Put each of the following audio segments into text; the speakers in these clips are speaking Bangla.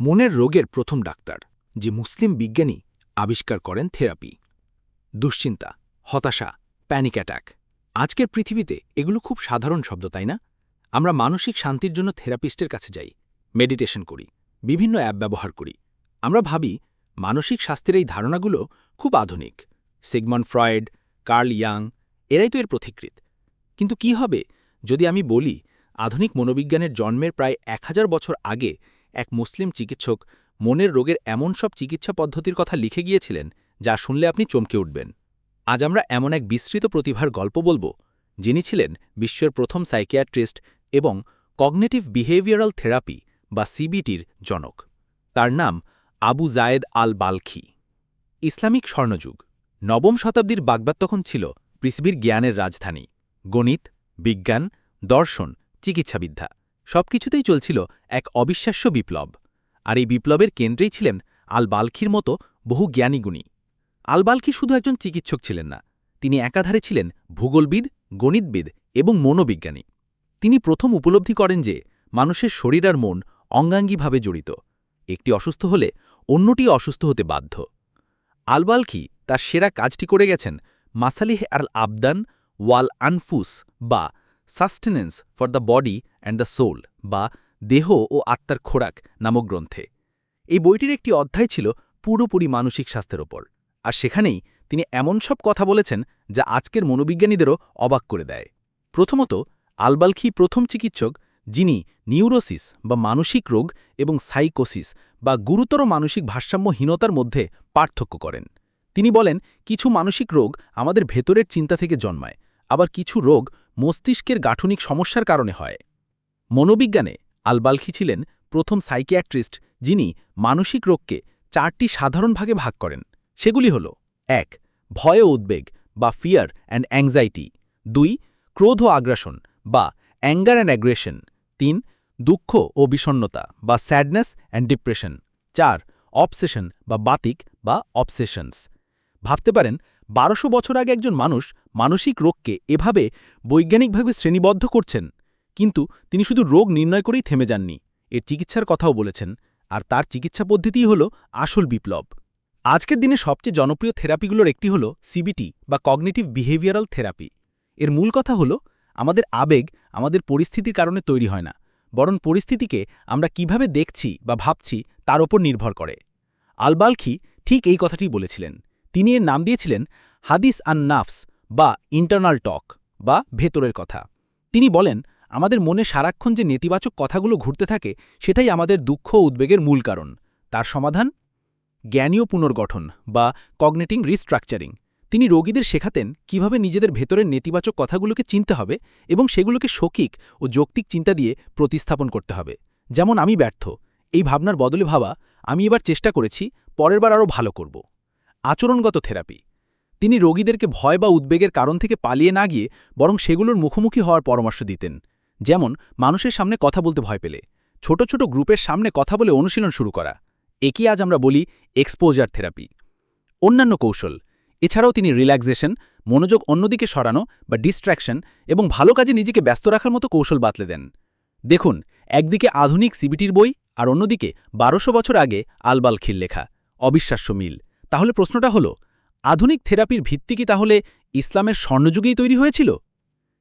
মনের রোগের প্রথম ডাক্তার, যে মুসলিম বিজ্ঞানী আবিষ্কার করেন থেরাপি। দুশ্চিন্তা, হতাশা প্যানিক অ্যাটাক আজকের পৃথিবীতে এগুলো খুব সাধারণ শব্দ, তাই না? আমরা মানসিক শান্তির জন্য থেরাপিস্টের কাছে যাই মেডিটেশন করি, বিভিন্ন অ্যাপ ব্যবহার করি। আমরা ভাবি, মানসিক স্বাস্থ্যের এই ধারণাগুলো খুব আধুনিক। সিগমন ফ্রয়েড, কার্ল ইয়াং, এরাই তো এর প্রতিকৃত। কিন্তু কি হবে যদি আমি বলি, আধুনিক মনোবিজ্ঞানের জন্মের প্রায় এক হাজার বছর আগে এক মুসলিম চিকিৎসক মনের রোগের এমন সব চিকিৎসা পদ্ধতির কথা লিখে গিয়েছিলেন যা শুনলে আপনি চমকে উঠবেন। আজ আমরা এমন এক বিস্তৃত প্রতিভার গল্প বলব, যিনি ছিলেন বিশ্বের প্রথম সাইকিয়াট্রিস্ট এবং কগনেটিভ বিহেভিয়ারাল থেরাপি বা সিবিটির জনক। তার নাম Abu Zayed al Balkhi. Islamic স্বর্ণযুগ। নবম শতাব্দীর বাগবাদ তখন ছিল পৃথিবীর জ্ঞানের রাজধানী। গণিত, বিজ্ঞান, দর্শন, চিকিৎসাবিদ্যা। সবকিছুতেই চলছিল এক অবিশ্বাস্য বিপ্লব। আর এই বিপ্লবের কেন্দ্রেই ছিলেন আল বালখির মতো বহু জ্ঞানীগুণী। আল বালখি শুধু একজন চিকিৎসক ছিলেন না, তিনি একাধারে ছিলেন ভূগোলবিদ, গণিতবিদ এবং মনোবিজ্ঞানী। তিনি প্রথম উপলব্ধি করেন যে মানুষের শরীর আর মন অঙ্গাঙ্গিভাবে জড়িত, একটি অসুস্থ হলে অন্যটি অসুস্থ হতে বাধ্য। আলবালকি তার সেরা কাজটি করে গেছেন মাসালিহ আল আবদান ওয়াল আনফুস বা sustenance for the body and the soul বা দেহ ও আত্মার খোরাক নামক গ্রন্থে। এই বইটির একটি অধ্যায় ছিল পুরোপুরি মানসিক স্বাস্থ্যের ওপর। আর সেখানেই তিনি এমন সব কথা বলেছেন যা আজকের মনোবিজ্ঞানীদেরও অবাক করে দেয়। প্রথমত, আলবালখি প্রথম চিকিৎসক, যিনি নিউরোসিস বা মানসিক রোগ এবং সাইকোসিস বা গুরুতর মানসিক ভারসাম্যহীনতার মধ্যে পার্থক্য করেন। তিনি বলেন, কিছু মানসিক রোগ আমাদের ভেতরের চিন্তা থেকে জন্মায়, আবার কিছু রোগ মস্তিষ্কের গাঠনিক সমস্যার কারণে হয়। মনোবিজ্ঞানে আলবালখি ছিলেন প্রথম সাইকিয়াট্রিস্ট, যিনি মানসিক রোগকে চারটি সাধারণ ভাগে ভাগ করেন। সেগুলি হল, এক, ভয় ও উদ্বেগ বা ফিয়ার অ্যান্ড অ্যাংজাইটি দুই, ক্রোধ ও আগ্রাসন বা অ্যাঙ্গার অ্যান্ড অ্যাগ্রেশন তিন, দুঃখ ও বিষণ্নতা বা স্যাডনেস অ্যান্ড ডিপ্রেশন চার অবসেশন বা বাতিক বা অবসেশনস ভাবতে পারেন বারোশো বছর আগে একজন মানুষ মানসিক রোগকে এভাবে বৈজ্ঞানিকভাবে শ্রেণীবদ্ধ করছেন, কিন্তু তিনি শুধু রোগ নির্ণয় করেই থেমে যাননি। এর চিকিৎসার কথাও বলেছেন, আর তার চিকিৎসা পদ্ধতিই হল আসল বিপ্লব। আজকের দিনে সবচেয়ে জনপ্রিয় থেরাপিগুলোর একটি হল সিবিটি বা কগনেটিভ বিহেভিয়ারাল থেরাপি। এর মূল কথা হল, আমাদের আবেগ আমাদের পরিস্থিতির কারণে তৈরি হয় না, বরং পরিস্থিতিকে আমরা কীভাবে দেখছি বা ভাবছি তার ওপর নির্ভর করে। আলবালখি ঠিক এই কথাটি বলেছিলেন। তিনি এর নাম দিয়েছিলেন হাদিস আন নাফস বা ইন্টারনাল টক বা ভেতরের কথা। তিনি বলেন, আমাদের মনে সারাক্ষণ যে নেতিবাচক কথাগুলো ঘুরতে থাকে, সেটাই আমাদের দুঃখ উদ্বেগের মূল কারণ। তার সমাধান? জ্ঞানীয় পুনর্গঠন বা কগনেটিং রিস্ট্রাকচারিং। তিনি রোগীদের শেখাতেন কীভাবে নিজেদের ভেতরের নেতিবাচক কথাগুলোকে চিনতে হবে এবং সেগুলোকে শৌকিক ও যৌক্তিক চিন্তা দিয়ে প্রতিস্থাপন করতে হবে। যেমন, আমি ব্যর্থ। এই ভাবনার বদলে ভাবা, আমি এবার চেষ্টা করেছি, পরের বার আরও ভালো করব। আচরণগত থেরাপি। তিনি রোগীদেরকে ভয় বা উদ্বেগের কারণ থেকে পালিয়ে না গিয়ে বরং সেগুলোর মুখোমুখি হওয়ার পরামর্শ দিতেন। যেমন, মানুষের সামনে কথা বলতে ভয় পেলে, ছোট ছোট গ্রুপের সামনে কথা বলে অনুশীলন শুরু করা। একই আজ আমরা বলি এক্সপোজার থেরাপি। অন্যান্য কৌশল, এছাড়াও তিনি রিল্যাক্সেশন, মনোযোগ অন্যদিকে সরানো বা ডিস্ট্র্যাকশন এবং ভালো কাজে নিজেকে ব্যস্ত রাখার মতো কৌশল বাতলে দেন। দেখুন, একদিকে আধুনিক সিবিটির বই আর অন্যদিকে বারোশো বছর আগে আলবালখির লেখা, অবিশ্বাস্য মিল। তাহলে প্রশ্নটা হলো, আধুনিক থেরাপির ভিত্তি কি তাহলে ইসলামের স্বর্ণযুগেই তৈরি হয়েছিল?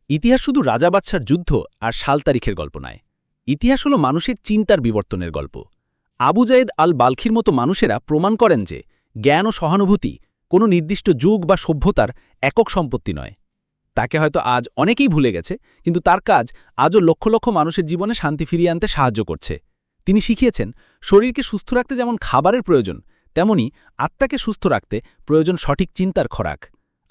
ইতিহাস শুধু রাজা বাদশার যুদ্ধ আর সাল তারিখের গল্প নয়। ইতিহাস হলো মানুষের চিন্তার বিবর্তনের গল্প। আবু জায়েদ আল বালখির মতো মানুষেরা প্রমাণ করেন যে, জ্ঞান ও সহানুভূতি কোনো নির্দিষ্ট যুগ বা সভ্যতার একক সম্পত্তি নয়। তাকে হয়তো আজ অনেকেই ভুলে গেছে, কিন্তু তার কাজ আজও লক্ষ লক্ষ মানুষের জীবনে শান্তি ফিরিয়ে আনতে সাহায্য করছে। তিনি শিখিয়েছেন, শরীরকে সুস্থ রাখতে যেমন খাবারের প্রয়োজন তেমনি আত্মাকে সুস্থ রাখতে প্রয়োজন সঠিক চিন্তার খোরাক।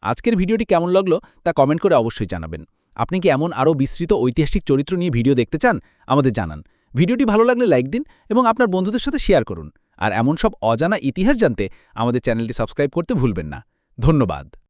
আজকের ভিডিওটি কেমন লাগল তা কমেন্ট করে অবশ্যই জানাবেন। আপনি কি এমন আরও বিস্তৃত ঐতিহাসিক চরিত্র নিয়ে ভিডিও দেখতে চান? আমাদের জানান। ভিডিওটি ভালো লাগলে লাইক দিন এবং আপনার বন্ধুদের সাথে শেয়ার করুন। আর এমন সব অজানা ইতিহাস জানতে আমাদের চ্যানেলটি সাবস্ক্রাইব করতে ভুলবেন না। ধন্যবাদ।